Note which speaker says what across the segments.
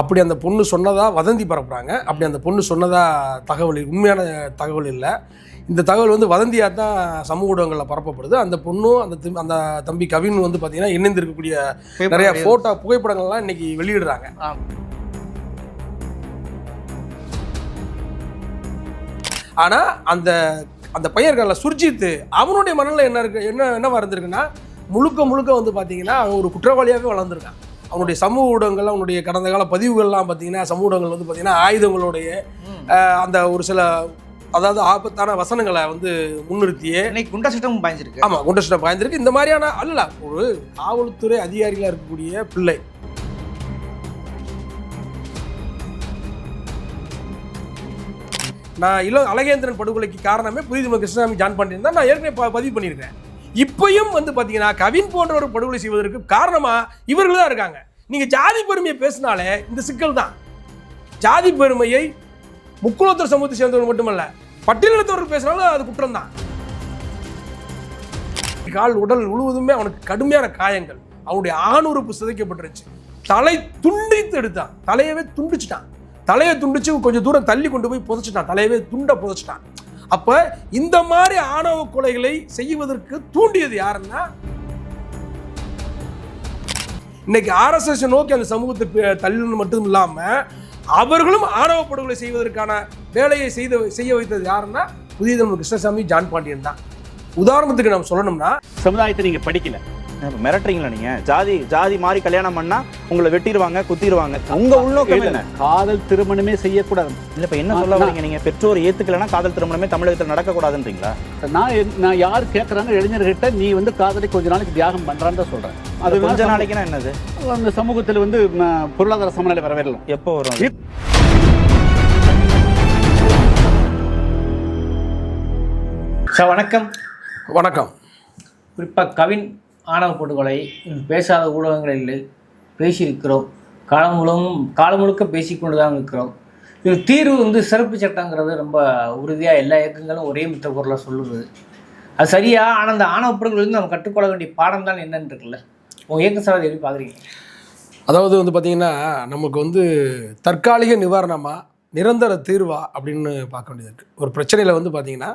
Speaker 1: அப்படி அந்த பொண்ணு சொன்னதா வதந்தி பரப்புறாங்க. அப்படி அந்த பொண்ணு சொன்னதா தகவல் உண்மையான தகவல் இல்லை. இந்த தகவல் வந்து வதந்தியாக தான் சமூக ஊடகங்களில் பரப்பப்படுது. அந்த பொண்ணும் அந்த அந்த தம்பி கவின் வந்து பார்த்தீங்கன்னா இணைந்திருக்கக்கூடிய நிறைய ஃபோட்டோ புகைப்படங்கள்லாம் இன்னைக்கு வெளியிடுறாங்க. ஆனால் அந்த அந்த பையன் இருக்கான்ல சுர்ஜித் அவனுடைய மனநிலை என்ன இருக்கு என்ன என்னவா இருந்திருக்குன்னா முழுக்க முழுக்க வந்து பார்த்தீங்கன்னா அவன் ஒரு குற்றவாளியாகவே வளர்ந்துருக்கான். அவனுடைய சமூக ஊடகங்கள் அவனுடைய கடந்த கால பதிவுகள்லாம் பார்த்தீங்கன்னா சமூக ஊடகங்கள் வந்து பார்த்தீங்கன்னா ஆயுதங்களுடைய அந்த ஒரு சில அதாவது ஆபத்தான வசனங்களை வந்து முன்னிறுத்தியே
Speaker 2: இன்னைக்கு குண்டா சட்டமும் பாய்ஞ்சிருக்கு.
Speaker 1: ஆமாம் குண்டஸ்டம் பாய்ந்திருக்கு இந்த மாதிரியான அல்ல ஒரு காவல்துறை அதிகாரிகளாக இருக்கக்கூடிய பிள்ளை. நான் இல்ல அழகேந்திரன் படுகொலைக்கு காரணமே புரியுது கிருஷ்ணசாமி ஜான் பாண்டியன் தான். நான் ஏற்கனவே பதிவு பண்ணியிருக்கேன். இப்பயும் வந்து பார்த்தீங்கன்னா கவின் போன்றவர் படுகொலை செய்வதற்கு காரணமா இவர்கள் தான் இருக்காங்க. நீங்க ஜாதி பெருமையை பேசினாலே இந்த சிக்கல் தான். ஜாதி பெருமையை முக்குளத்தர் சமூகத்தை சேர்ந்தவர்கள் மட்டுமல்ல பட்டியலினத்தவர்கள் பேசினாலும் அது குற்றம் தான். கால் உடல் முழுவதுமே அவனுக்கு கடுமையான காயங்கள். அவனுடைய ஆணுறுப்பு சிதைக்கப்பட்டுருச்சு. தலை துண்டித்து எடுத்தான். தலையவே துண்டிச்சிட்டான். தலையை துண்டிச்சு கொஞ்சம் தூரம் தள்ளி கொண்டு போய் புதைச்சிட்டான். தலையவே துண்டை புதைச்சிட்டான். அப்ப இந்த மாதிரி ஆணவ கொலைகளை செய்வதற்கு தூண்டியது யாருன்னா? இன்னைக்கு ஆர்எஸ்எஸ் நோக்கி அந்த சமூகத்தை தள்ளுன்னு மட்டும் இல்லாம அவர்களும் ஆணவ படுகொலை செய்வதற்கான வேலையை செய்த செய்ய வைத்தது யாருன்னா? புதிய கிருஷ்ணசாமி ஜான் பாண்டியன் தான். உதாரணத்துக்கு நம்ம சொல்லணும்னா
Speaker 3: சமுதாயத்தை நீங்க படிக்கல.
Speaker 4: மிரட்டுறீங்களா நீங்க? ஜாதி ஜாதி மாதிரி கல்யாணம் பண்ணா உங்களை வெட்டிடுவாங்க குத்திடுவாங்க உங்க உள்நோக்கம் என்ன?
Speaker 3: காதல் திருமணமே செய்யக்கூடாது.
Speaker 4: இல்ல இப்ப என்ன சொல்ல வரீங்க நீங்க? பெற்றோர் ஏத்துக்கலன்னா காதல் திருமணமே தமிழகத்துல நடக்க கூடாதுன்றீங்களா
Speaker 3: நான் நான் யார் கேட்கறாங்க இளைஞர்கிட்ட நீ வந்து காதலை கொஞ்ச நாளைக்கு தியாகம் பண்றான்னு தான் சொல்றேன்.
Speaker 4: அது கொஞ்ச நாளைக்குன்னா என்னது?
Speaker 3: அந்த சமூகத்தில் வந்து பொருளாதார சமநிலை வரவேறலாம்
Speaker 4: எப்போ வரும்?
Speaker 2: சார் வணக்கம்.
Speaker 1: வணக்கம்.
Speaker 2: குறிப்பாக கவின் ஆணவ படுகொலை பேசாத ஊடகங்கள் இல்லை. பேசியிருக்கிறோம். காலம் முழுவதும் காலம் முழுக்க பேசிக்கொண்டு தான் இருக்கிறோம். இது தீர்வு வந்து சிறப்பு சட்டங்கிறது ரொம்ப உறுதியாக எல்லா இயக்கங்களும் ஒரே மித்த குரலாக சொல்லுது. அது சரியா? ஆனால் அந்த ஆணவ படுகொலை வந்து நம்ம கற்றுக்கொள்ள வேண்டிய பாடம் தான் என்னன்னு இருக்குல்ல? உங்கள் இயக்க சார் எப்படி பார்க்குறீங்க?
Speaker 1: அதாவது வந்து பார்த்தீங்கன்னா நமக்கு வந்து தற்காலிக நிவாரணமா நிரந்தர தீர்வா அப்படின்னு பார்க்க வேண்டியது இருக்குது ஒரு பிரச்சனையில் வந்து பார்த்தீங்கன்னா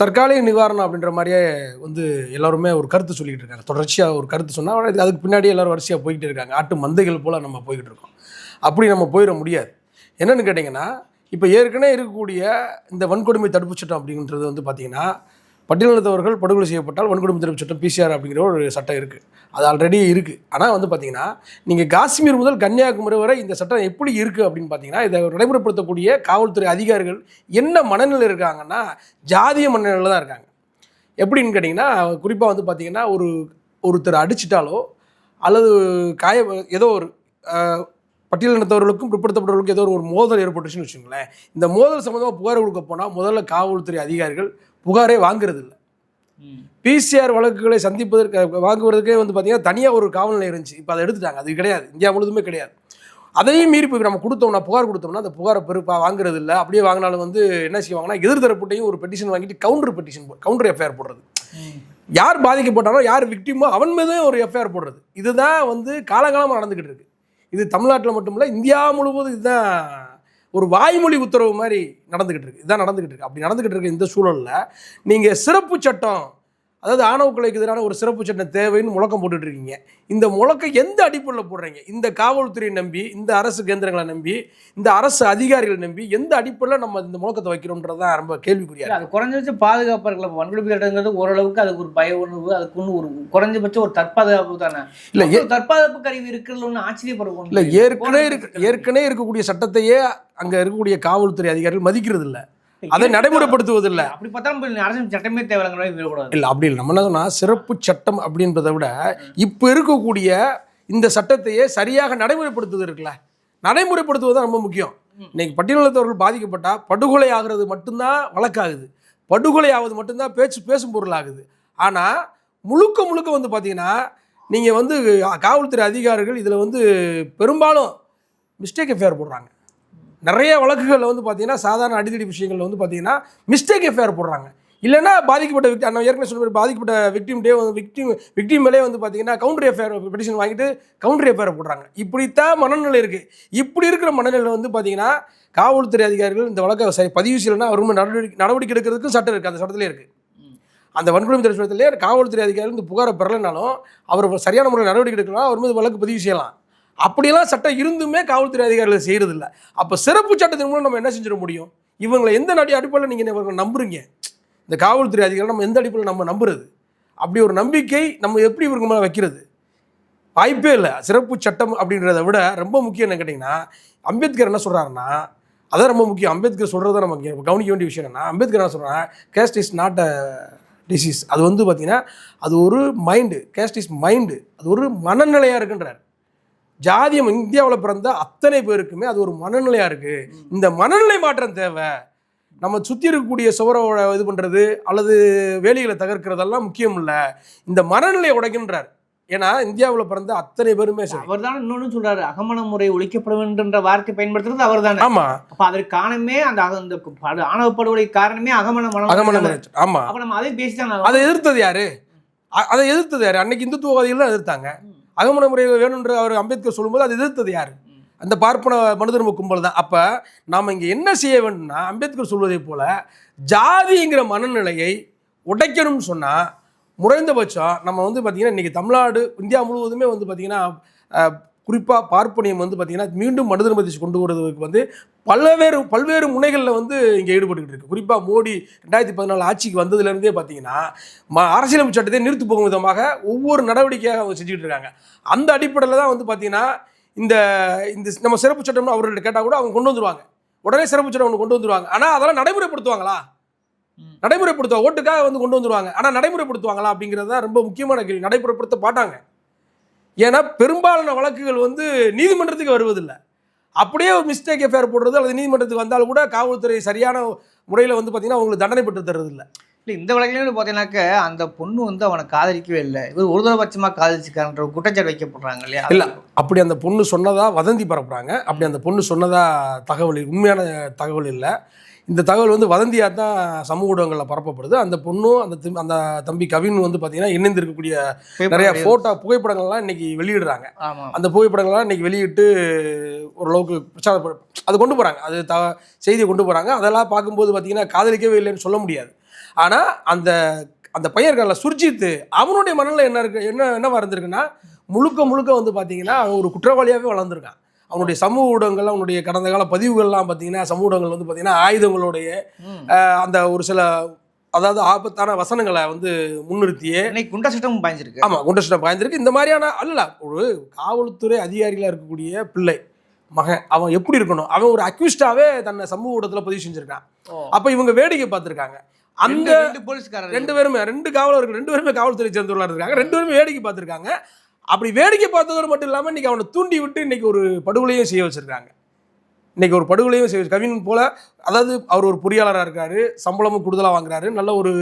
Speaker 1: தற்காலிக நிவாரணம் அப்படின்ற மாதிரியே வந்து எல்லாருமே ஒரு கருத்து சொல்லிக்கிட்டு இருக்காங்க. தொடர்ச்சியாக ஒரு கருத்து சொன்னால் அதுக்கு பின்னாடி எல்லாரும் வரிசையாக போய்கிட்டு இருக்காங்க. ஆட்டு மந்தைகள் போல் நம்ம போய்கிட்டு இருக்கோம். அப்படி நம்ம போயிட முடியாது. என்னென்னு கேட்டிங்கன்னா இப்போ ஏற்கனவே இருக்கக்கூடிய இந்த வன்கொடுமை தடுப்புச் சட்டம் அப்படின்றது வந்து பார்த்திங்கன்னா பட்டியலினத்தவர்கள் படுகொலை செய்யப்பட்டால் வன்கொடுமை தடுப்பு சட்டம் பிசிஆர் அப்படிங்கிற ஒரு சட்டம் இருக்குது அது ஆல்ரெடி இருக்குது ஆனால் வந்து பார்த்தீங்கன்னா நீங்கள் காஷ்மீர் முதல் கன்னியாகுமரி வரை இந்த சட்டம் எப்படி இருக்குது அப்படின்னு பார்த்தீங்கன்னா இதை நடைமுறைப்படுத்தக்கூடிய காவல்துறை அதிகாரிகள் என்ன மனநிலை இருக்காங்கன்னா ஜாதிய மனநிலையில் தான் இருக்காங்க. எப்படின்னு கேட்டிங்கன்னா குறிப்பாக வந்து பார்த்தீங்கன்னா ஒரு ஒருத்தர் அடிச்சிட்டாலோ அல்லது காய ஏதோ ஒரு பட்டியலினத்தவர்களுக்கும் பிற்படுத்தப்பட்டவர்களுக்கும் ஏதோ ஒரு மோதல் ஏற்பட்டுச்சுன்னு வச்சுங்களேன் இந்த மோதல் சம்மந்தமாக புகார் கொடுக்க போனால் முதல்ல காவல்துறை அதிகாரிகள் புகாரே வாங்குறது இல்லை பிசிஆர் வழக்குகளை சந்திப்பதற்கு வாங்குவதற்கே வந்து பார்த்தீங்கன்னா தனியாக ஒரு காவல் நிலையம் இருந்துச்சு. இப்போ அதை எடுத்துட்டாங்க. அது கிடையாது. இந்தியா முழுதுமே கிடையாது. அதையும் மீறி போய் நம்ம கொடுத்தோம்னா புகார் கொடுத்தோம்னா அந்த புகாரை பெருப்பா வாங்குறது இல்லை அப்படியே வாங்கினாலும் வந்து என்ன செய்வாங்கன்னா எதிர்த்தரப்புட்டையும் ஒரு பெட்டிஷன் வாங்கிட்டு கவுண்டர் பெட்டிஷன் கவுண்டர் எஃப்ஐஆர் போடுறது. யார் பாதிக்கப்பட்டானோ யார் விக்டிமோ அவன் மீதும் ஒரு எஃப்ஐஆர் போடுறது. இதுதான் வந்து காலகாலமாக நடந்துக்கிட்டு இருக்கு. இது தமிழ்நாட்டில் மட்டும் இல்லை இந்தியா முழுவதும் இதுதான் ஒரு வாய்மொழி உத்தரவு மாதிரி நடந்துக்கிட்டு இருக்கு. இதான் நடந்துக்கிட்டு இருக்கு. அப்படி நடந்துக்கிட்டு இருக்க இந்த சூழலில் நீங்கள் சிறப்பு சட்டம் அதாவது ஆணவ கொலைக்கு எதிரான ஒரு சிறப்பு சட்டம் தேவைன்னு முழக்கம் போட்டுட்டு இருக்கீங்க இந்த முழக்கம் எந்த அடிப்படையில் போடுறீங்க? இந்த காவல்துறையை நம்பி இந்த அரசு கேந்திரங்களை நம்பி இந்த அரசு அதிகாரிகளை நம்பி எந்த அடிப்படையில் நம்ம இந்த முழக்கத்தை வைக்கிறோம்ன்றது தான் ரொம்ப கேள்விக்குறியா
Speaker 2: இல்ல, அது குறைஞ்சபட்ச பாதுகாப்பு இருக்குல்ல வன்கொடுமை சட்டங்கிறது ஓரளவுக்கு அதுக்கு ஒரு பய உணர்வு அதுக்குன்னு ஒரு குறைஞ்சபட்சம் ஒரு தற்பாதுகாப்பு தானே?
Speaker 1: இல்லை
Speaker 2: தற்பாதுகாப்பு கருவி இருக்கிறதுல ஒன்றும் ஆச்சரியப்படணும்
Speaker 1: இல்லை ஏற்கனவே இருக்கு ஏற்கனவே இருக்கக்கூடிய சட்டத்தையே அங்கே இருக்கக்கூடிய காவல்துறை அதிகாரிகள் மதிக்கிறது இல்லை அதை நடைமுறைப்படுத்துவதில்லை.
Speaker 2: அப்படி பார்த்தா அரசு சட்டமே தேவைங்கிற
Speaker 1: இல்லை அப்படி இல்லை. நம்ம என்ன சொன்னால் சிறப்பு சட்டம் அப்படின்றத விட இப்போ இருக்கக்கூடிய இந்த சட்டத்தையே சரியாக நடைமுறைப்படுத்துவது இருக்குல்ல. நடைமுறைப்படுத்துவது தான் ரொம்ப முக்கியம். இன்னைக்கு பட்டியலினத்தவர்கள் பாதிக்கப்பட்டால் படுகொலை ஆகிறது மட்டும்தான் வழக்காகுது. படுகொலை ஆவது மட்டும்தான் பேச்சு பேசும் பொருள் ஆகுது. ஆனால் முழுக்க முழுக்க வந்து பார்த்தீங்கன்னா நீங்கள் வந்து காவல்துறை அதிகாரிகள் இதில் வந்து பெரும்பாலும் மிஸ்டேக் எஃப்ஐஆர் போடுறாங்க. நிறைய வழக்குகளில் வந்து பார்த்தீங்கன்னா சாதாரண அடிதடி விஷயங்களில் வந்து பார்த்தீங்கன்னா மிஸ்டேக் எஃப்ஐஆர் போடுறாங்க. இல்லைன்னா பாதிக்கப்பட்ட விக்டி நான் ஏற்கனவே சொன்ன மாதிரி பாதிக்கப்பட்ட விக்டிம் டே வந்து விக்டிம் விக்டிம் மேலே வந்து பார்த்தீங்கன்னா கவுண்டர் எஃப்ஐஆர் பெட்டிஷன் வாங்கிட்டு கவுண்டர் எஃப்ஐஆர் போடுறாங்க. இப்படித்தான் மனநிலை இருக்குது இப்படி இருக்கிற மனநிலை வந்து பார்த்தீங்கன்னா காவல்துறை அதிகாரிகள் இந்த வழக்கை சரி பதிவு செய்யலைன்னா அவர் நடவடிக்கை நடவடிக்கை எடுக்கிறதுக்கும் சட்டம் இருக்குது அந்த சட்டத்திலே இருக்குது அந்த வன்கொடுமை தடுப்பு சட்டத்திலே காவல்துறை அதிகாரிகள் இந்த புகாரை பெறலைனாலும் அவர் சரியான முறையில் நடவடிக்கை எடுக்கலாம் அவர் மீது வழக்கு பதிவு செய்யலாம். அப்படியெல்லாம் சட்டம் இருந்துமே காவல்துறை அதிகாரிகள் செய்கிறதில்ல அப்போ சிறப்பு சட்டத்தின் மூலம் நம்ம என்ன செஞ்சிட முடியும்? இவங்களை எந்த நடி அடிப்படையில் நீங்கள் இவங்க நம்புறீங்க? இந்த காவல்துறை அதிகாரிகள் நம்ம எந்த அடிப்படையில் நம்ம நம்புறது? அப்படி ஒரு நம்பிக்கை நம்ம எப்படி இவருக்கு மேலே வைக்கிறது? வாய்ப்பே இல்லை. சிறப்பு சட்டம் அப்படின்றத விட ரொம்ப முக்கியம் என்ன கேட்டிங்கன்னா அம்பேத்கர் என்ன சொல்கிறாருன்னா அதான் ரொம்ப முக்கியம். அம்பேத்கர் சொல்கிறத நம்ம கவனிக்க வேண்டிய விஷயம் என்னன்னா அம்பேத்கர் என்ன சொல்கிறாங்க caste is not a disease அது வந்து பார்த்திங்கன்னா அது ஒரு மைண்டு கேஸ்ட் இஸ் மைண்டு அது ஒரு மனநிலையாக இருக்குன்றார். ஜாதியம் இந்தியாவில் பிறந்த அத்தனை பேருக்குமே அது ஒரு மனநிலையாக இருக்குது இந்த மனநிலை மாற்றம் தேவை. நம்ம சுற்றி இருக்கக்கூடிய சுவரோட இது பண்ணுறது அல்லது வேலிகளை தகர்க்கிறதெல்லாம் முக்கியம் இல்லை. இந்த மனநிலையை உடைக்கின்றார். ஏன்னா இந்தியாவில் பிறந்த அத்தனை பேருமே சரி.
Speaker 2: அவர் தானே இன்னொன்னு சொல்றாரு அகமண முறை ஒழிக்கப்பட வேண்டும் என்ற வார்த்தை பயன்படுத்துறது அவர் தானே.
Speaker 1: ஆமாம்
Speaker 2: அப்ப அதற்கு காரணமே அந்த படு- ஆணவ படுகொலை காரணமே அகமண மனம்.
Speaker 1: அகமணம் ஆமாம்
Speaker 2: அப்ப நம்ம அதை பேசிதான்
Speaker 1: அதை எதிர்த்தது யாரு? அதை எதிர்த்தது யாரு? அன்னைக்கு இந்துத்துவவாதிகள் எதிர்த்தாங்க. அகமண முறை வேணும்ன்ற அவர் அம்பேத்கர் சொல்லும்போது அதை எதிர்த்தது யார்? அந்த பார்ப்பன மனுதர்ம கும்பல் தான். அப்போ நாம் இங்கே என்ன செய்ய வேண்டும்னா அம்பேத்கர் சொல்வதை போல ஜாதிங்கிற மனநிலையை உடைக்கணும்னு சொன்னால் முறைந்தபட்சம் நம்ம வந்து பார்த்திங்கன்னா இன்றைக்கி தமிழ்நாடு இந்தியா முழுவதுமே வந்து பார்த்திங்கன்னா குறிப்பாக பார்ப்பனியம் வந்து பார்த்திங்கன்னா மீண்டும் மனுதர்மதி கொண்டு வருவதற்கு வந்து பல்வேறு பல்வேறு முனைகளில் வந்து இங்கே ஈடுபட்டுக்கிட்டு இருக்கு. குறிப்பாக மோடி ரெண்டாயிரத்தி பதினாலு ஆட்சிக்கு வந்ததுலேருந்தே பார்த்தீங்கன்னா ம அரசியலமைப்பு சட்டத்தை நிறுத்து போகும் விதமாக ஒவ்வொரு நடவடிக்கையாக அவங்க செஞ்சுக்கிட்டு இருக்காங்க. அந்த அடிப்படையில் தான் வந்து பார்த்தீங்கன்னா இந்த இந்த நம்ம சிறப்பு சட்டம்னு அவர்கள்ட்ட கேட்டால் கூட அவங்க கொண்டு வந்துருவாங்க. உடனே சிறப்பு சட்டம் ஒன்று கொண்டு வந்துருவாங்க. ஆனால் அதெல்லாம் நடைமுறைப்படுத்துவாங்களா. நடைமுறைப்படுத்துவா? ஓட்டுக்காக வந்து கொண்டு வந்துருவாங்க. ஆனால் நடைமுறைப்படுத்துவாங்களா அப்படிங்கிறது தான் ரொம்ப முக்கியமான கேள்வி. நடைமுறைப்படுத்த மாட்டாங்க. ஏன்னா பெரும்பாலான வழக்குகள் வந்து நீதிமன்றத்துக்கு வருவதில்லை. அப்படியே ஒரு மிஸ்டேக் எஃப்ஐஆர் போடுறது அல்லது நீதிமன்றத்துக்கு வந்தாலும் கூட காவல்துறை சரியான முறையில் வந்து பார்த்தீங்கன்னா அவங்களுக்கு தண்டனை பெற்று தர்றதில்லை.
Speaker 2: இல்ல இந்த வழக்கிலையும் பார்த்தீங்கன்னாக்க அந்த பொண்ணு வந்து அவனை காதலிக்கவே இல்லை. இவர் காதலிச்சுக்காரன்ற ஒரு குற்றச்சாட்டு வைக்கப்படுறாங்க இல்லையா?
Speaker 1: இல்ல. அப்படி அந்த பொண்ணு சொன்னதா வதந்தி பரப்புறாங்க. அப்படி அந்த பொண்ணு சொன்னதா தகவல் உண்மையான தகவல் இல்லை. இந்த தகவல் வந்து வதந்தியாக தான் சமூக ஊடகங்களில் பரப்பப்படுது. அந்த பொண்ணும் அந்த அந்த தம்பி கவின் வந்து பார்த்தீங்கன்னா இணைந்திருக்கக்கூடிய நிறைய ஃபோட்டோ புகைப்படங்கள்லாம் இன்னைக்கு வெளியிடுறாங்க. அந்த புகைப்படங்கள்லாம் இன்னைக்கு வெளியிட்டு ஓரளவுக்கு பிரச்சாரம் ப- அது கொண்டு போகிறாங்க அது த செய்தியை கொண்டு போகிறாங்க அதெல்லாம் பார்க்கும்போது பார்த்தீங்கன்னா காதலிக்கவே இல்லைன்னு சொல்ல முடியாது. ஆனால் அந்த அந்த பையன் இருக்கான்ல சுர்ஜித் அவனுடைய மனநிலை என்ன இருக்கு என்ன என்னவா இருந்திருக்குன்னா முழுக்க முழுக்க வந்து பார்த்தீங்கன்னா அவன் ஒரு குற்றவாளியாகவே வளர்ந்துருக்கான். அவனுடைய சமூக ஊடகங்கள் அவனுடைய கடந்த கால பதிவுகள்லாம் பார்த்தீங்கன்னா சமூக ஊடகங்கள் வந்து பார்த்தீங்கன்னா ஆயுதங்களுடைய அந்த ஒரு சில அதாவது ஆபத்தான வசனங்களை வந்து முன்னிறுத்தியே
Speaker 2: குண்டா சட்டமும் பாய்ஞ்சிருக்கு.
Speaker 1: ஆமாம் குண்டர்ஸ்டம் பாய்ந்திருக்கு இந்த மாதிரியான அல்ல ஒரு காவல்துறை அதிகாரிகளாக இருக்கக்கூடிய பிள்ளை மகன் அவன் எப்படி இருக்கணும்? அவன் ஒரு அக்யூஸ்டாவே தன்னை சமூக ஊடகத்தில் பதிவு செஞ்சிருக்கான். அப்போ இவங்க வேடிக்கை பார்த்துருக்காங்க. அந்த
Speaker 2: ரெண்டு- ரெண்டு போலீஸ்காரர்.
Speaker 1: ரெண்டு பேருமே ரெண்டு காவலர்கள் ரெண்டு பேருமே காவல்துறை சேர்ந்தவர்களாக இருக்காங்க ரெண்டு பேருமே வேடிக்கை பார்த்துருக்காங்க. அப்படி வேடிக்கை பார்த்ததோடு மட்டும் இல்லாமல் இன்னைக்கு அவனை தூண்டி விட்டு இன்னைக்கு ஒரு படுகொலையும் செய்ய வச்சிருக்காங்க. இன்னைக்கு ஒரு படுகொலையும் செய்ய கவின் போல அதாவது அவர் ஒரு பொறியாளராக இருக்காரு சம்பளமும் கூடுதலாக வாங்குறாரு நல்ல ஒரு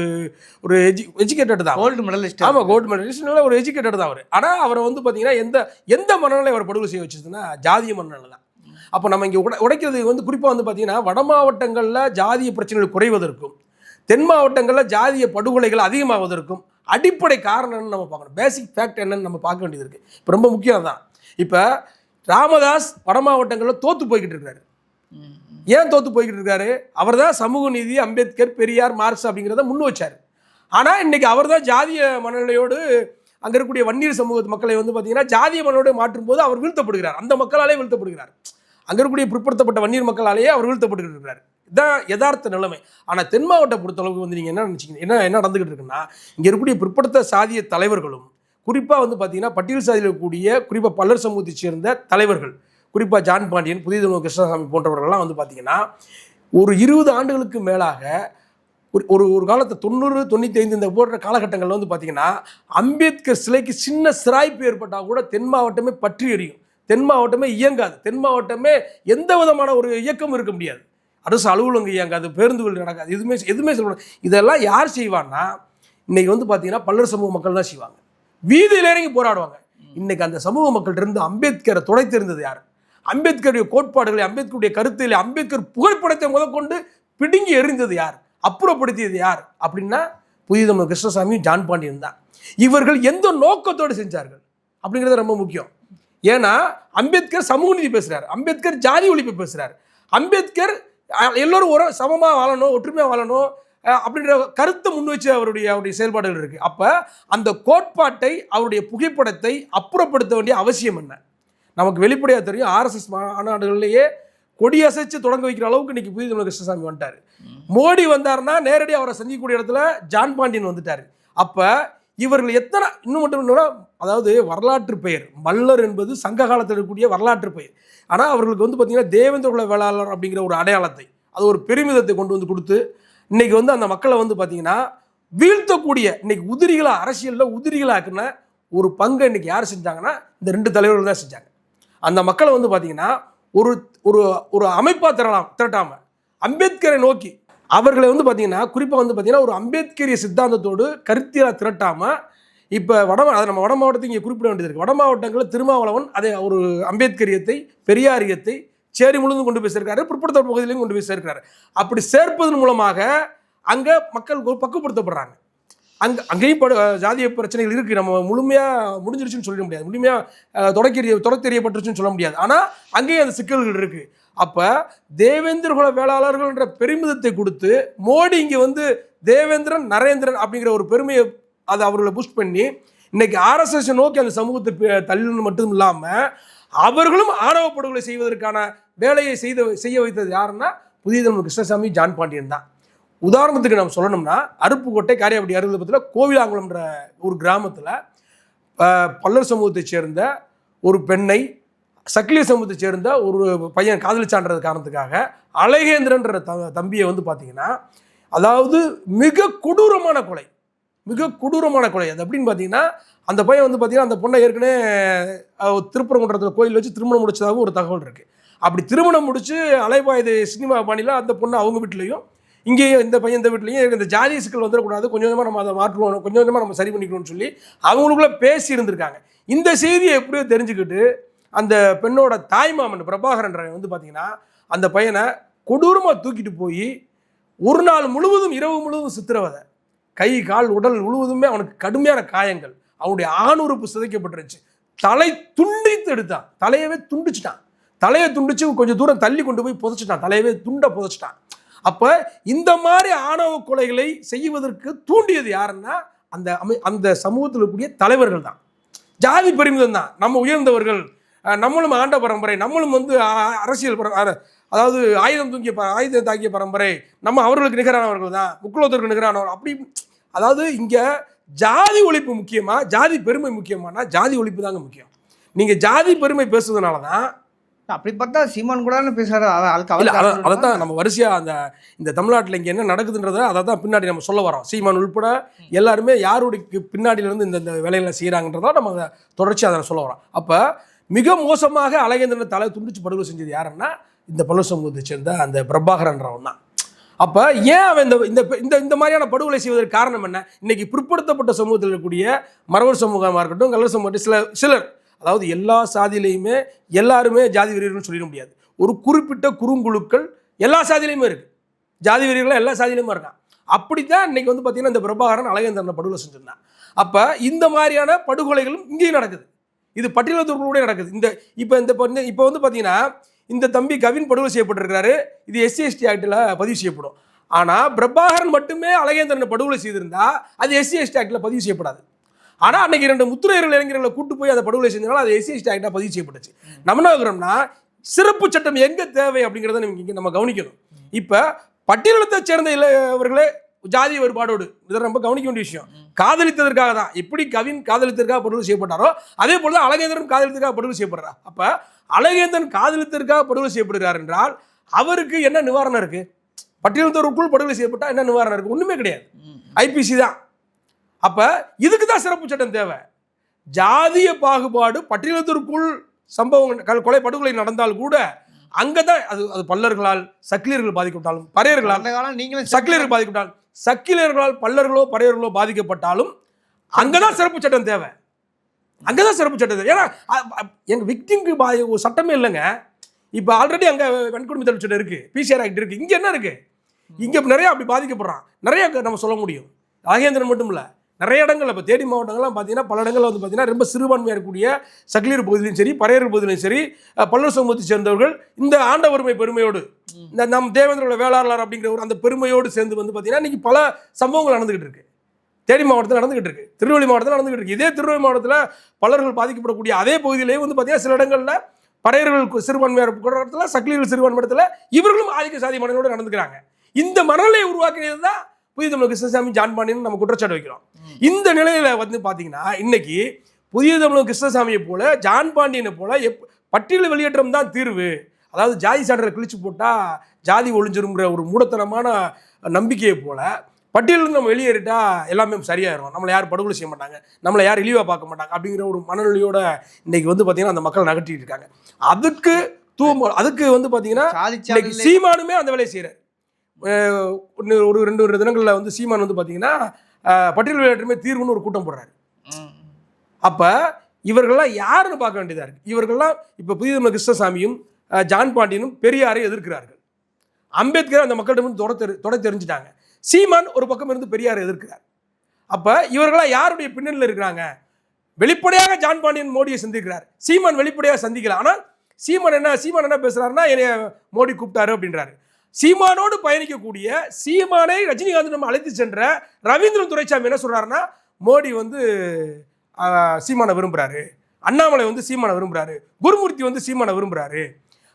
Speaker 1: ஒரு எஜு எஜுகேட்டட் தான்.
Speaker 2: கோல்டு மெடலிஸ்ட்
Speaker 1: ஆமாம் கோல்டு மெடலிஸ்ட் நல்ல ஒரு எஜுகேட்டட் தான் அவர். ஆனால் அவரை வந்து பார்த்தீங்கன்னா எந்த எந்த மனநிலை அவர் படுகொலை செய்ய வச்சிருக்குன்னா ஜாதிய மனநிலை தான். அப்போ நம்ம இங்கே உடை உடைக்கிறது வந்து குறிப்பாக வந்து பார்த்தீங்கன்னா வட மாவட்டங்களில் ஜாதிய பிரச்சனைகள் குறைவதற்கும் தென் மாவட்டங்களில் ஜாதிய படுகொலைகள் அதிகமாவதற்கும் அடிப்படை காரணம் என்னன்னு நம்ம பார்க்கணும். பேசிக் ஃபேக்ட் என்னன்னு நம்ம பார்க்க வேண்டியது இருக்குது இப்போ ரொம்ப முக்கியம் தான் இப்போ ராமதாஸ் வட மாவட்டங்களில் தோத்து போய்கிட்டு இருக்காரு. ஏன் தோத்து போய்கிட்டு இருக்காரு? அவர் தான் சமூக நீதி அம்பேத்கர் பெரியார் மார்க்ஸ் அப்படிங்கிறத முன் வச்சார். ஆனால் இன்னைக்கு அவர் தான் ஜாதிய மனநிலையோடு அங்கே இருக்கக்கூடிய வன்னியர் சமூகத்து மக்களை வந்து பார்த்தீங்கன்னா ஜாதிய மனநிலையோடு மாற்றும் போது அவர் வீழ்த்தப்படுகிறார். அந்த மக்களாலே வீழ்த்தப்படுகிறார். அங்கே இருக்கக்கூடிய பிற்படுத்தப்பட்ட வன்னியர் மக்களாலேயே அவர் வீழ்த்தப்பட்டு இருக்கிறார் இதான் யதார்த்த நிலைமை. ஆனால் தென் மாவட்டம் பொறுத்தளவுக்கு வந்து நீங்கள் என்ன நினச்சிங்க என்ன என்ன நடந்துகிட்டு இருக்குன்னா இங்கே இருக்கக்கூடிய பிற்படுத்த சாதிய தலைவர்களும் குறிப்பாக வந்து பார்த்தீங்கன்னா பட்டியல் சாதியில் இருக்கக்கூடிய குறிப்பாக பல்லர் சமூகத்தைச் சேர்ந்த தலைவர்கள் குறிப்பாக ஜான் பாண்டியன் புதிய தமிழ் கிருஷ்ணசாமி போன்றவர்கள்லாம் வந்து பார்த்தீங்கன்னா ஒரு இருபது ஆண்டுகளுக்கு மேலாக ஒரு ஒரு ஒரு காலத்தை தொண்ணூறு தொண்ணூற்றி ஐந்து இந்த போன்ற காலகட்டங்களில் வந்து பார்த்தீங்கன்னா அம்பேத்கர் சிலைக்கு சின்ன சிராய்ப்பு ஏற்பட்டால் கூட தென் மாவட்டமே பற்றி எறியும் தென் மாவட்டமே இயங்காது. தென் மாவட்டமே எந்த விதமான ஒரு இயக்கமும் இருக்க முடியாது. அரசு அலுவலகம் இயங்காது பேருந்துகள் நடக்காது எதுவுமே எதுவுமே சொல்ல இதெல்லாம் யார் செய்வான்னா இன்னைக்கு வந்து பார்த்தீங்கன்னா பல்லர் சமூக மக்கள் தான் செய்வாங்க. வீதியில் இறங்கி போராடுவாங்க. இன்னைக்கு அந்த சமூக மக்கள்கிட்ட இருந்து அம்பேத்கரை துடைத்திருந்தது யார்? அம்பேத்கருடைய கோட்பாடுகளை அம்பேத்கருடைய கருத்துகளை அம்பேத்கர் புகைப்படத்தை முதற்கொண்டு பிடுங்கி எறிந்தது யார்? அப்புறப்படுத்தியது யார்? அப்படின்னா புதிய கிருஷ்ணசாமியும் ஜான் பாண்டியன் தான். இவர்கள் எந்த நோக்கத்தோடு செஞ்சார்கள்? அப்படிங்கிறது ரொம்ப முக்கியம். ஏன்னா அம்பேத்கர் சமூக நீதி பேசுகிறார் அம்பேத்கர் ஜாதி ஒழிப்பு பேசுகிறார் அம்பேத்கர் எல்லோரும் ஒரு சமமாக வாழணும் ஒற்றுமையாக வாழணும் அப்படின்ற கருத்தை முன் வச்சு அவருடைய அவருடைய செயல்பாடுகள் இருக்கு. அப்ப அந்த கோட்பாட்டை அவருடைய புகைப்படத்தை அப்புறப்படுத்த வேண்டிய அவசியம் என்ன? நமக்கு வெளிப்படையாக தெரியும் ஆர்எஸ்எஸ் மாநாடுகளிலேயே கொடி அசைச்சு தொடங்க வைக்கிற அளவுக்கு இன்னைக்கு புதிய தமிழ் கிருஷ்ணசாமி வந்துட்டாரு. மோடி வந்தாருன்னா நேரடி அவரை சந்திக்கக்கூடிய இடத்துல ஜான் பாண்டியன் வந்துட்டாரு. அப்ப இவர்கள் எத்தனை இன்னும் மட்டும் இல்லைன்னா அதாவது வரலாற்று பெயர். மல்லர் என்பது சங்க காலத்தில் இருக்கக்கூடிய வரலாற்று பெயர். ஆனால் அவர்களுக்கு வந்து பார்த்திங்கன்னா தேவேந்திர குல வேளாளர் அப்படிங்கிற ஒரு அடையாளத்தை அது ஒரு பெருமிதத்தை கொண்டு வந்து கொடுத்து இன்றைக்கி வந்து அந்த மக்களை வந்து பார்த்திங்கன்னா வீழ்த்தக்கூடிய இன்னைக்கு உதிரிகளாக அரசியலில் உதிரிகளாக்குன ஒரு பங்கை இன்றைக்கி யார் செஞ்சாங்கன்னா இந்த ரெண்டு தலைவர்கள் தான் செஞ்சாங்க. அந்த மக்களை வந்து பார்த்திங்கன்னா ஒரு ஒரு ஒரு அமைப்பாக திரளாம் திரட்டாமல் அம்பேத்கரை நோக்கி அவர்களை வந்து பார்த்தீங்கன்னா குறிப்பாக வந்து பார்த்தீங்கன்னா ஒரு அம்பேத்கரிய சித்தாந்தத்தோடு கருத்தியலாக திரட்டாமல் இப்போ வட அதை நம்ம வட மாவட்டத்தை இங்கே குறிப்பிட வேண்டியது இருக்குது வட மாவட்டங்களில் திருமாவளவன் அதை ஒரு அம்பேத்கரியத்தை பெரியாரியத்தை சேரி முழுதும் கொண்டு போய் சேர்க்கிறாரு பிற்படுத்த பகுதியிலையும் கொண்டு போய் சேர்க்கிறாரு அப்படி சேர்ப்பதன் மூலமாக அங்கே மக்கள் பக்குப்படுத்தப்படுறாங்க பக்குவப்படுத்தப்படுறாங்க. அங்கே அங்கேயும் படு ஜாதிய பிரச்சனைகள் இருக்குது நம்ம முழுமையாக முடிஞ்சிருச்சுன்னு சொல்ல முடியாது. முழுமையாக தொடக்கெரிய தொடத்தெரியப்பட்டுருச்சுன்னு சொல்ல முடியாது. ஆனால் அங்கேயும் அந்த சிக்கல்கள் இருக்குது அப்போ தேவேந்திர குல வேளாளர்கள்ன்ற பெருமிதத்தை கொடுத்து மோடி இங்கே வந்து தேவேந்திரன் நரேந்திரன் அப்படிங்கிற ஒரு பெருமையை அதை அவர்களை புஷ் பண்ணி இன்னைக்கு ஆர்எஸ்எஸ் நோக்கி அந்த சமூகத்தை பி- தள்ளணும் மட்டும் இல்லாமல் அவர்களும் ஆணவ படுகொலை செய்வதற்கான வேலையை செய்த செய்ய வைத்தது யாருன்னா புதிய தமிழ் கிருஷ்ணசாமி ஜான் பாண்டியன் தான். உதாரணத்துக்கு நம்ம சொல்லணும்னா அருப்புக்கோட்டை காரியாபடி அருகத்தில் கோவிலாங்குளம்ன்ற ஒரு கிராமத்தில் பல்லர் சமூகத்தைச் சேர்ந்த ஒரு பெண்ணை சக்லிய சமூகத்தை சேர்ந்த ஒரு பையன் காதலிச்சான்றது காரணத்துக்காக அழகேந்திரன்ற த தம்பியை வந்து பார்த்தீங்கன்னா அதாவது மிக கொடூரமான கொலை. மிக கொடூரமான கொலை. அது அப்படின்னு பார்த்தீங்கன்னா அந்த பையன் வந்து பார்த்தீங்கன்னா அந்த பொண்ணை ஏற்கனவே அஹ், திருப்பரங்குன்றத்தில் கோயில் வச்சு திருமணம் முடிச்சதாகவும் ஒரு தகவல் இருக்குது அப்படி திருமணம் முடித்து அலைபாயுது சினிமா பாணியில் அந்த பொண்ணு அவங்க வீட்லேயும் இங்கேயும் இந்த பையன் இந்த வீட்லேயும் இந்த ஜாதி சிக்கல் வந்துடக்கூடாது கொஞ்சம் கொஞ்சமாக நம்ம அதை மாற்றுவோம் கொஞ்சம் கொஞ்சமாக நம்ம சரி பண்ணிக்கணும்னு சொல்லி அவங்களுக்குள்ளே பேசி இருந்திருக்காங்க. இந்த செய்தியை எப்படியோ தெரிஞ்சுக்கிட்டு அந்த பெண்ணோட தாய்மாமன் பிரபாகரன் வந்து பார்த்தீங்கன்னா அந்த பையனை கொடூரமாக தூக்கிட்டு போய் ஒரு நாள் முழுவதும் இரவு முழுவதும் சித்திரவதை. கை கால் உடல் முழுவதுமே அவனுக்கு கடுமையான காயங்கள். அவனுடைய ஆணுறுப்பு சிதைக்கப்பட்டுருச்சு. தலை துண்டித்து எடுத்தான். தலையவே துண்டிச்சிட்டான். தலையை துண்டிச்சு கொஞ்சம் தூரம் தள்ளி கொண்டு போய் புதைச்சிட்டான். தலையவே துண்டை புதைச்சிட்டான். அப்போ இந்த மாதிரி ஆணவ கொலைகளை செய்வதற்கு தூண்டியது யாருன்னா அந்த அமை அந்த சமூகத்தில் இருக்கக்கூடிய தலைவர்கள் தான். ஜாதி பெருமிதம் தான். நம்ம உயர்ந்தவர்கள் நம்மளும் ஆண்ட பரம்பரை நம்மளும் வந்து அரசியல் பர- அர- அதாவது ஆயுதம் தூக்கிய ப- ஆயுதம் தாக்கிய பரம்பரை நம்ம அவர்களுக்கு நிகரானவர்கள் தான் முக்குலத்திற்கு நிகரானவர் அப்படி அதாவது இங்க ஜாதி ஒழிப்பு முக்கியமா ஜாதி பெருமை முக்கியமானா ஜாதி ஒழிப்பு தாங்க முக்கியம். நீங்க ஜாதி பெருமை பேசுறதுனால தான்
Speaker 2: அப்படி பார்த்தா சீமான் கூட பேசுறாரு
Speaker 1: அதை தான் நம்ம வரிசையா அந்த இந்த தமிழ்நாட்டில் இங்கே என்ன நடக்குதுன்றதை அதை தான் பின்னாடி நம்ம சொல்ல வரோம். சீமான் உள்பட எல்லாருமே யாருடைய பின்னாடியில இருந்து இந்த இந்த வேலைகளை செய்கிறாங்கன்றதா நம்ம அதை தொடர்ச்சியாக அதை சொல்ல வரோம். அப்போ மிக மோசமாக அழகேந்திரன் தலை துண்டிச்சு படுகொலை செஞ்சது யாருன்னா இந்த பல்லவ சமூகத்தை சேர்ந்த அந்த பிரபாகரன்றவன் தான். அப்போ ஏன் அவன் இந்த இந்த இந்த இந்த மாதிரியான படுகொலை செய்வதற்கு காரணம் என்ன? இன்னைக்கு பிற்படுத்தப்பட்ட சமூகத்தில் இருக்கக்கூடிய மரவர் சமூகமாக இருக்கட்டும் கல்லர் சமூகம் சில சிலர் அதாவது எல்லா சாதியிலையுமே எல்லாருமே ஜாதி வெறியர்கள்னு சொல்லிட முடியாது. ஒரு குறிப்பிட்ட குறுங்குழுக்கள் எல்லா சாதியிலையுமே இருக்குது ஜாதி வெறியர்கள் எல்லா சாதியிலையுமே இருக்கான். அப்படி தான் இன்னைக்கு வந்து பார்த்தீங்கன்னா இந்த பிரபாகரன் அழகேந்திரனை படுகொலை செஞ்சிருந்தான். அப்போ இந்த மாதிரியான படுகொலைகளும் இங்கேயும் நடக்குது. இது பட்டியலத்தூர்களுடைய நடக்குது. இந்த இப்போ இந்த இப்போ வந்து பார்த்தீங்கன்னா இந்த தம்பி கவின் படுகொலை செய்யப்பட்டிருக்கிறாரு. இது எஸ்சி எஸ்டி ஆக்டில் பதிவு செய்யப்படும். ஆனால் பிரபாகரன் மட்டுமே அழகேந்திரனை படுகொலை செய்திருந்தா அது எஸ்சி எஸ்டி ஆக்டில் பதிவு செய்யப்படாது. ஆனால் அன்னைக்கு ரெண்டு முத்துரையர்கள் இளைஞர்களை கூட்டு போய் அதை படுகொலை செஞ்சனால அது எஸ்சி எஸ்டி ஆக்டாக பதிவு செய்யப்பட்டுச்சு. நம்ம என்ன இருக்கிறோம்னா சிறப்பு சட்டம் எங்கே தேவை அப்படிங்கிறத நம்ம இங்கே நம்ம கவனிக்கணும். இப்போ பட்டியலத்தை சேர்ந்த இளையவர்களே ஜாதி வேறுபாடோடு. இதை ரொம்ப கவனிக்க வேண்டிய விஷயம். காதலித்ததற்காக தான். எப்படி கவின் காதலித்ததற்காக படுகொலை செய்யப்பட்டாரோ அதே போல தான் அழகேந்திரன் காதலித்ததற்காக படுகொலை செய்யப்படுறா அப்ப அழகேந்திரன் காதலித்ததற்காக படுகொலை செய்யப்படுகிறார் என்றால் அவருக்கு என்ன நிவாரணம் இருக்கு? பட்டியலத்தோருக்குள் படுகொலை செய்யப்பட்டா என்ன நிவாரணம் இருக்கு? ஒண்ணுமே கிடையாது. ஐபிசி தான். அப்ப இதுக்கு தான் சிறப்பு சட்டம் தேவை. ஜாதிய பாகுபாடு பட்டியலத்திற்குள் சம்பவங்கள் கல்- கொலை படுகொலை நடந்தால் கூட அங்கதான் அது அது பல்லர்களால் சக்கிலியர்கள் பாதிக்கப்பட்டாலும் பறையர்களால்
Speaker 2: நீங்களும்
Speaker 1: சக்கிலியர்கள் பாதிக்கப்பட்டால் சக்கிலியர்களால் பல்லர்களோ படையர்களோ பாதிக்கப்பட்டாலும் அங்கதான் சிறப்பு சட்டம் தேவை. அங்கதான் சிறப்பு சட்டம் தேவை. ஏன்னா அ- எங்க விக்டிம்க்கு பாதி ஒரு சட்டமே இல்லைங்க. இப்போ ஆல்ரெடி அங்க வன்கொடுமை தடுப்பு சட்டம் இருக்கு. பிசிஆர் ஆக்ட் இருக்கு. இங்க என்ன இருக்கு? இங்கே நிறைய அப்படி பாதிக்கப்படுறான். நிறைய நம்ம சொல்ல முடியும். ராகேந்திரன் மட்டும் இல்லை. நிறைய இடங்கள்ல இப்போ தேனி மாவட்டங்கள்லாம் பார்த்தீங்கன்னா பல இடங்கள்ல வந்து பார்த்தீங்கன்னா ரொம்ப சிறுபான்மையாக இருக்கக்கூடிய சக்லீர் பகுதியிலும் சரி பரையர் பகுதியிலும் சரி பல்லர் சமூகத்தை சேர்ந்தவர்கள் இந்த ஆண்ட வறுமை பெருமையோடு இந்த நம் தேவேந்திரோட வேளாளர் அப்படிங்கிற ஒரு அந்த பெருமையோடு சேர்ந்து வந்து பார்த்தீங்கன்னா இன்னைக்கு பல சம்பவங்கள் நடந்துகிட்டு இருக்கு. தேனி மாவட்டத்தில் நடந்துகிட்டு இருக்கு திருவள்ளி மாவட்டத்தில் நடந்துகிட்டு இருக்கு. இதே திருவள்ளி மாவட்டத்தில் பலர்கள் பாதிக்கப்படக்கூடிய அதே பகுதியிலேயே வந்து பார்த்தீங்கன்னா சில இடங்களில் பறையர்கள் சிறுபான்மையார் இடத்துல சக்லீர்கள் சிறுபான்மை இடத்துல இவர்களும் ஆதிக்க சாதி மனநோடு நடந்துக்கிறாங்க. இந்த மனநிலையை உருவாக்கினது தான் புதிய தமிழ் கிருஷ்ணசாமி ஜான் பாண்டியன் நம்ம குற்றச்சாட்டு வைக்கிறோம். இந்த நிலையில வந்து பார்த்தீங்கன்னா இன்னைக்கு புதிய தமிழ் கிருஷ்ணசாமியை போல ஜான் பாண்டியனை போல எப் பட்டியல் வெளியேற்றம் தான் தீர்வு. அதாவது ஜாதி சான்றை கிழிச்சு போட்டா ஜாதி ஒளிஞ்சிருங்கிற ஒரு மூடத்தனமான நம்பிக்கையை போல பட்டியலிருந்து நம்ம வெளியேறிட்டா எல்லாமே சரியாயிரும். நம்மளை யாரும் படுகொலை செய்ய மாட்டாங்க. நம்மளை யாரும் இழிவாக பார்க்க மாட்டாங்க அப்படிங்கிற ஒரு மனநிலையோட இன்னைக்கு வந்து பார்த்தீங்கன்னா அந்த மக்கள் நகட்டிட்டு இருக்காங்க. அதுக்கு தூம அதுக்கு வந்து பார்த்தீங்கன்னா சீமானுமே அந்த வேலையை செய்கிறார் ஒரு ரெண்டு ஒரு தினங்களில் வந்து சீமான் வந்து பார்த்தீங்கன்னா பட்டியல் விளையாட்டுமே தீர்வுன்னு ஒரு கூட்டம் போடுறாரு. அப்போ இவர்கள்லாம் யாருன்னு பார்க்க வேண்டியதாக இருக்குது இவர்கள்லாம் இப்போ புதிய கிருஷ்ணசாமியும் ஜான் பாண்டியனும் பெரியாரை எதிர்க்கிறார்கள். அம்பேத்கர் அந்த மக்களிடம் தொட தெரி தொட தெரிஞ்சுட்டாங்க. சீமான் ஒரு பக்கம் இருந்து பெரியாரை எதிர்க்கிறார். அப்போ இவர்களாம் யாருடைய பின்னணியில் இருக்கிறாங்க? வெளிப்படையாக ஜான் பாண்டியன் மோடியை சந்திக்கிறார். சீமான் வெளிப்படையாக சந்திக்கல. ஆனால் சீமான் என்ன சீமான் என்ன பேசுகிறாருன்னா என்னைய மோடி கூப்பிட்டாரு அப்படின்றாரு. சீமானோடு பயணிக்கக்கூடிய சீமானை ரஜினிகாந்த் நம்ம அழைத்து சென்ற ரவீந்திரன் துரைசாமி என்ன சொல்கிறாருன்னா மோடி வந்து சீமானை விரும்புகிறாரு அண்ணாமலை வந்து சீமானை விரும்புகிறாரு குருமூர்த்தி வந்து சீமானை விரும்புகிறாரு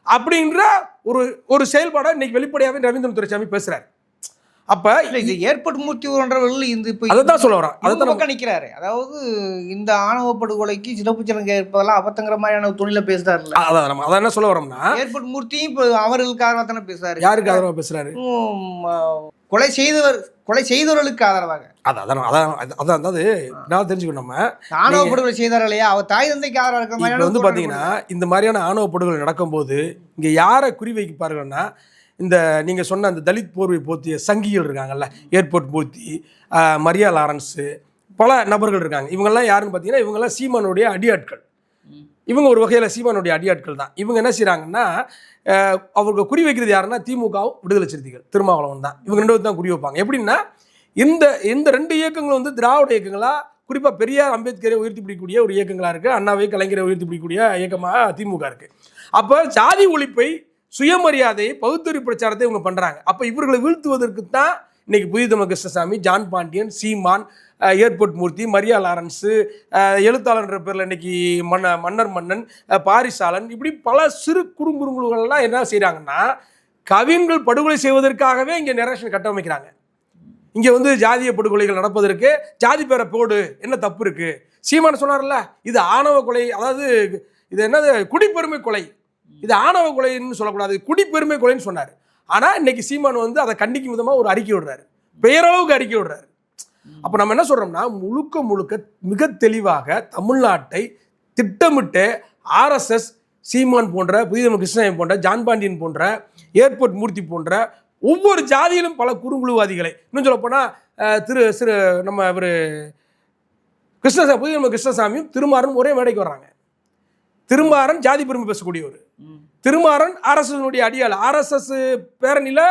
Speaker 1: அப்படின்ற ஒரு ஒரு செயல்பாடை இன்னைக்கு வெளிப்படையாகவே ரவீந்திரன் துரைசாமி பேசுகிறார் அப்ப
Speaker 5: இல்ல இது ஏற்பட்டு மூர்த்தி போன்றவர்கள் இந்த இப்ப
Speaker 1: அதை தான் சொல்ல வரேன். அதை
Speaker 5: பக்கம் நிக்கிறாரு அதாவது இந்த ஆணவ படுகொலைக்கு சிறப்பு சடங்கு ஏற்பதெல்லாம் அபத்தங்கிற மாதிரியான துணில பேசுறாருல்ல.
Speaker 1: அதான் நம்ம அதான் என்ன சொல்ல வரோம்னா
Speaker 5: ஏற்பட்டு மூர்த்தியும் இப்ப அவர்களுக்காக தானே பேசுறாரு.
Speaker 1: யாருக்கு ஆதரவா பேசுறாரு?
Speaker 5: கொலை செய்தவர் கொலை செய்தவர்களுக்கு ஆதரவாக.
Speaker 1: அதான் அதான் அதான் அதான் அதாவது நான் தெரிஞ்சுக்கணும் நம்ம.
Speaker 5: ஆணவ படுகொலை செய்தார் இல்லையா அவர் தாய் தந்தைக்கு ஆதரவாக இருக்கிற மாதிரியான
Speaker 1: வந்து பார்த்தீங்கன்னா இந்த மாதிரியான ஆணவ படுகொலை நடக்கும்போது இங்கே யாரை குறி வைப்பார்கள்னா இந்த நீங்கள் சொன்ன அந்த தலித் போர்வை போத்திய சங்கிகள் இருக்காங்கல்ல ஏர்போர்ட் போத்தி மரியா லாரன்ஸு பல நபர்கள் இருக்காங்க. இவங்கெல்லாம் யாருன்னு பார்த்தீங்கன்னா இவங்கெல்லாம் சீமானுடைய அடியாட்கள். இவங்க ஒரு வகையில் சீமானுடைய அடியாட்கள் தான். இவங்க என்ன செய்கிறாங்கன்னா அவருக்கு குறி வைக்கிறது யாருன்னா திமுகவும் விடுதலை சிறுத்தைகள் திருமாவளவன் தான். இவங்க ரெண்டு தான் குறி வைப்பாங்க. எப்படின்னா இந்த இந்த ரெண்டு இயக்கங்களும் வந்து திராவிட இயக்கங்களாக குறிப்பாக பெரியார் அம்பேத்கரை உயர்த்தி பிடிக்கக்கூடிய ஒரு இயக்கங்களாக இருக்குது அண்ணாவை கலைஞரை உயர்த்தி பிடிக்கக்கூடிய இயக்கமாக திமுக இருக்குது அப்போ ஜாதி ஒழிப்பை சுயமரியாதை பகுத்தறி பிரச்சாரத்தை இவங்க பண்ணுறாங்க அப்போ இவர்களை வீழ்த்துவதற்கு தான் இன்னைக்கு புதிதம Krishnasamy John Pandian Seeman airport Moorthy Maria Lawrence எழுத்தாளர்ன்ற பேரில் இன்னைக்கு மன்ன மன்னர் மன்னன் பாரிசாலன் இப்படி பல சிறு குறுங்குறுங்குழுகள்லாம் என்ன செய்கிறாங்கன்னா கவின்கள் படுகொலை செய்வதற்காகவே இங்கே நெரேஷன் கட்டமைக்கிறாங்க இங்கே வந்து ஜாதிய படுகொலைகள் நடப்பதற்கு ஜாதி பேரை போடு என்ன தப்பு இருக்குது சீமான் சொன்னார்ல இது ஆணவ கொலை அதாவது இது என்னது குடிப்பெருமை கொலை. இது ஆணவ கொலைன்னு சொல்லக்கூடாது குடிப்பெருமை கொலைன்னு சொன்னார். ஆனால் இன்னைக்கு சீமான் வந்து அதை கண்டிக்கும் விதமாக ஒரு அறிக்கை விடுறாரு. பெயரளவுக்கு அறிக்கை விடுறாரு. அப்போ நம்ம என்ன சொல்கிறோம்னா முழுக்க முழுக்க மிக தெளிவாக தமிழ்நாட்டை திட்டமிட்டு ஆர்எஸ்எஸ் சீமான் போன்ற புதிய கிருஷ்ணன் போன்ற ஜான்பாண்டியன் போன்ற ஏர்போர்ட் மூர்த்தி போன்ற ஒவ்வொரு ஜாதியிலும் பல குறுங்குழுவாதிகளை. இன்னும் சொல்லப்போனால் திரு சிறு நம்ம இவர் கிருஷ்ணசாமி புதிய கிருஷ்ணசாமியும் திருமாறன் ஒரே மேடைக்கு வர்றாங்க. திருமாறன் ஜாதி பெருமை பேசக்கூடியவர். திருமாறன் ஆர்எஸ்எஸ்னுடைய அடியாள் ஆர்எஸ்எஸ் பேரணியில்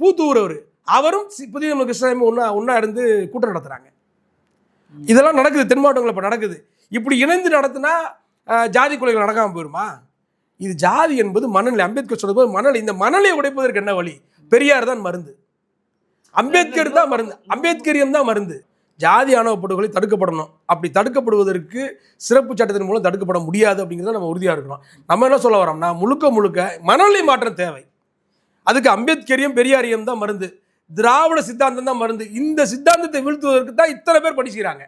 Speaker 1: பூத்தூரவர். அவரும் புதிய கிருஷ்ணசாமி ஒன்றா ஒன்றா இருந்து கூட்டம் நடத்துகிறாங்க இதெல்லாம் நடக்குது தென் மாவட்டங்களில் இப்போ நடக்குது. இப்படி இணைந்து நடத்தினா ஜாதி கொலைகள் நடக்காமல் போயிடுமா இது ஜாதி என்பது மணல் அம்பேத்கர் சொன்னது போது மணல் இந்த மணலை உடைப்பதற்கு என்ன வழி? பெரியார் தான் மருந்து. அம்பேத்கர் தான் மருந்து. அம்பேத்கரியம் தான் மருந்து. ஜாதி ஆணவ படுகொலை தடுக்கப்படணும். அப்படி தடுக்கப்படுவதற்கு சிறப்பு சட்டத்தின் மூலம் தடுக்கப்பட முடியாது அப்படிங்கிறத நம்ம உறுதியாக இருக்கிறோம் நம்ம என்ன சொல்ல வரோம்னா முழுக்க முழுக்க மனநிலை மாற்றம் தேவை. அதுக்கு அம்பேத்கரியம் பெரியாரியம் தான் மருந்து. திராவிட சித்தாந்தம் தான் மருந்து. இந்த சித்தாந்தத்தை வீழ்த்துவதற்கு தான் இத்தனை பேர் பணி செய்கிறாங்க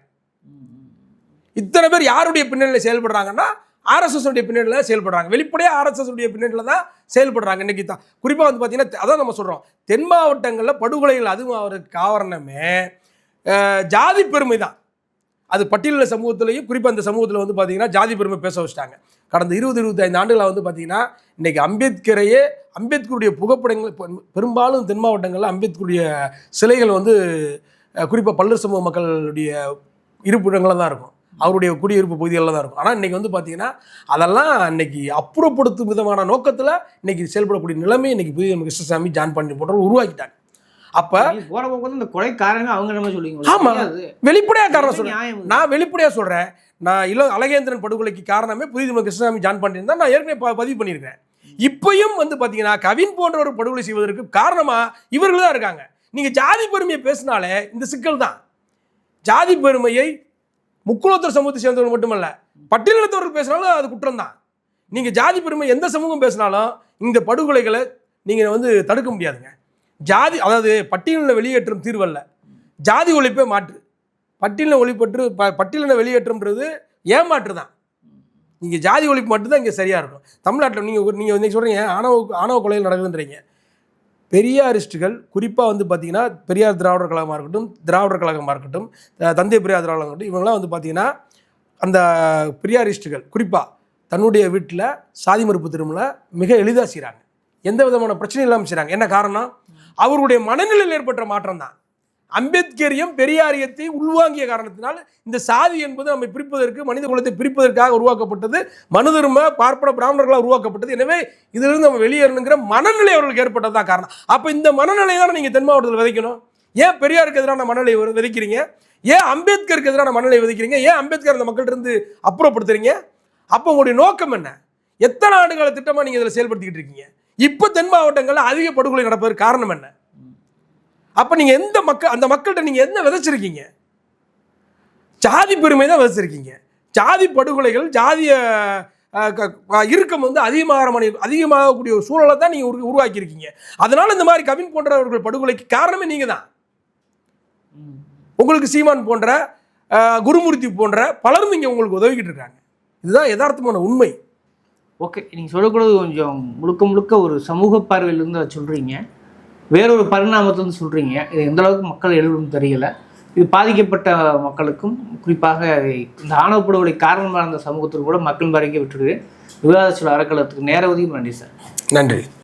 Speaker 1: இத்தனை பேர் யாருடைய பின்னணியில் செயல்படுறாங்கன்னா ஆர்எஸ்எஸ் உடைய பின்னணியில் செயல்படுறாங்க. வெளிப்படையாக ஆர்எஸ்எஸ் உடைய பின்னணியில் தான் செயல்படுறாங்க இன்னைக்கு தான். குறிப்பாக வந்து பார்த்தீங்கன்னா அதான் நம்ம சொல்கிறோம் தென் மாவட்டங்களில் படுகொலைகள் அதுவும் அவருக்கு காரணமே ஜாதி பெருமை தான். அது பட்டியலில் சமூகத்திலையும் குறிப்பாக அந்த சமூகத்தில் வந்து பார்த்திங்கன்னா ஜாதி பெருமை பேச வச்சிட்டாங்க. கடந்த இருபது இருபத்தைந்து ஆண்டுகளாக வந்து பார்த்தீங்கன்னா இன்றைக்கி அம்பேத்கரையே அம்பேத்கருடைய புகைப்படங்கள் பெரும்பாலும் தென் மாவட்டங்களில் அம்பேத்கருடைய சிலைகள் வந்து குறிப்பாக பல்லர் சமூக மக்களுடைய இருப்பிடங்களில் தான் இருக்கும். அவருடைய குடியிருப்பு பகுதிகளில் தான் இருக்கும். ஆனால் இன்றைக்கி வந்து பார்த்தீங்கன்னா அதெல்லாம் இன்னைக்கு அப்புறப்படுத்தும் விதமான நோக்கத்தில் இன்றைக்கி செயல்படக்கூடிய நிலைமை இன்றைக்கி புதிய கிருஷ்ணசாமி ஜான் பாண்டி போன்றவர் உருவாக்கிட்டாங்க. அப்ப
Speaker 2: நீ போற போக்கு இந்த கொலை காரணம் அவங்க நம்ம சொல்லுவீங்க
Speaker 1: ஆமா. வெளிப்படையா காரணம் சொல்றேன். நான் வெளிப்படையா சொல்றேன். நான் இல்ல அழகேந்திரன் படுகொலைக்கு காரணமே புதிய கிருஷ்ணசாமி ஜான் தான் நான் ஏற்கனவே பதிவு பண்ணியிருக்கேன். இப்பயும் வந்து பாத்தீங்கன்னா கவின் போன்ற ஒரு படுகொலை செய்வதற்கு காரணமா இவர்கள் தான் இருக்காங்க. நீங்க ஜாதி பெருமையை பேசினாலே இந்த சிக்கல் தான். ஜாதி பெருமையை முக்குலத்தர் சமூகத்தை சேர்ந்தவர்கள் மட்டுமல்ல பட்டியலினத்தவர்கள் பேசினாலும் அது குற்றம் தான். நீங்க ஜாதி பெருமை எந்த சமூகம் பேசினாலும் இந்த படுகொலைகளை நீங்க வந்து தடுக்க முடியாதுங்க. ஜாதி அதாவது பட்டியலில் வெளியேற்றம் தீர்வல்ல ஜாதி ஒழிப்பே மாற்று. பட்டியலில் ஒழிப்பற்று ப பட்டியலில் வெளியேற்றம்ன்றது ஏமாற்று தான் நீங்கள் ஜாதி ஒழிப்பு மட்டும்தான் இங்கே சரியாக இருக்கும். தமிழ்நாட்டில் நீங்கள் நீங்கள் வந்து சொல்கிறீங்க ஆணவ ஆணவ கொலைகள் நடக்குதுன்றீங்க. பெரியாரிஸ்டுகள் குறிப்பாக வந்து பார்த்தீங்கன்னா பெரியார் திராவிடர் கழகமாக இருக்கட்டும் திராவிடர் கழகமாக இருக்கட்டும் தந்தை பெரியார் திராவிடர் இருக்கட்டும் இவங்கெல்லாம் வந்து பார்த்திங்கன்னா அந்த பெரியாரிஸ்டுகள் குறிப்பாக தன்னுடைய வீட்டில் சாதி மறுப்பு திருமலை மிக எளிதாக செய்கிறாங்க எந்த விதமான பிரச்சனையும் இல்லாமல் செய்கிறாங்க என்ன காரணம்? அவருடைய மனநிலையில் ஏற்பட்ட மாற்றம் தான் அம்பேத்கரியம் பெரியாரியத்தை உள்வாங்கிய காரணத்தினால் இந்த சாதி என்பது நம்மை பிரிப்பதற்கு மனித குலத்தை பிரிப்பதற்காக உருவாக்கப்பட்டது மனு தர்ம பார்ப்பன பிராமணர்களால் உருவாக்கப்பட்டது. எனவே இதிலிருந்து நம்ம வெளியேறணுங்கிற மனநிலை அவர்களுக்கு ஏற்பட்டது தான் காரணம். அப்போ இந்த மனநிலை தான் நீங்கள் தென் மாவட்டத்தில் விதைக்கணும்? ஏன் பெரியாருக்கு எதிரான மனநிலை விதைக்கிறீங்க? ஏன் அம்பேத்கருக்கு எதிரான மனநிலை விதைக்கிறீங்க? ஏன் அம்பேத்கர் அந்த மக்கள்கிட்ட இருந்து அப்புறப்படுத்துறீங்க? அப்போ உங்களுடைய நோக்கம் என்ன? எத்தனை ஆண்டுகால திட்டமாக நீங்கள் இதில் செயல்படுத்திக்கிட்டு இருக்கீங்க? இப்போ தென் மாவட்டங்களில் அதிக படுகொலை நடப்பதற்கு காரணம் என்ன? அப்போ நீங்கள் எந்த மக்கள் அந்த மக்கள்கிட்ட நீங்கள் என்ன விதைச்சிருக்கீங்க? ஜாதி பெருமை தான் விதைச்சிருக்கீங்க. ஜாதி படுகொலைகள் ஜாதிய க- இறுக்கம் வந்து அதிகமாக அதிகமாகக்கூடிய ஒரு சூழலை தான் நீங்கள் உரு- உருவாக்கியிருக்கீங்க. அதனால் இந்த மாதிரி கவின் போன்றவர்கள் படுகொலைக்கு காரணமே நீங்கள் தான். உங்களுக்கு சீமான் போன்ற குருமூர்த்தி போன்ற பலரும் இங்கே உங்களுக்கு உதவிக்கிட்டு இருக்காங்க. இதுதான் யதார்த்தமான உண்மை.
Speaker 2: ஓகே நீங்கள் சொல்லக்கூடாது கொஞ்சம் முழுக்க முழுக்க ஒரு சமூக பார்வையிலேருந்து அதை சொல்கிறீங்க வேறொரு பரிணாமத்துலேருந்து சொல்கிறீங்க இது எந்த அளவுக்கு மக்கள் எழுதும் தெரியல. இது பாதிக்கப்பட்ட மக்களுக்கும் குறிப்பாக இந்த ஆணவப்படுகொலை காரணமாக இருந்த சமூகத்திற்கு கூட மக்கள் வரைக்கும் விட்டுருக்கு. விவாத சொல் அறக்கலத்துக்கு நேர ஒதுக்கி நன்றி சார்.
Speaker 1: நன்றி.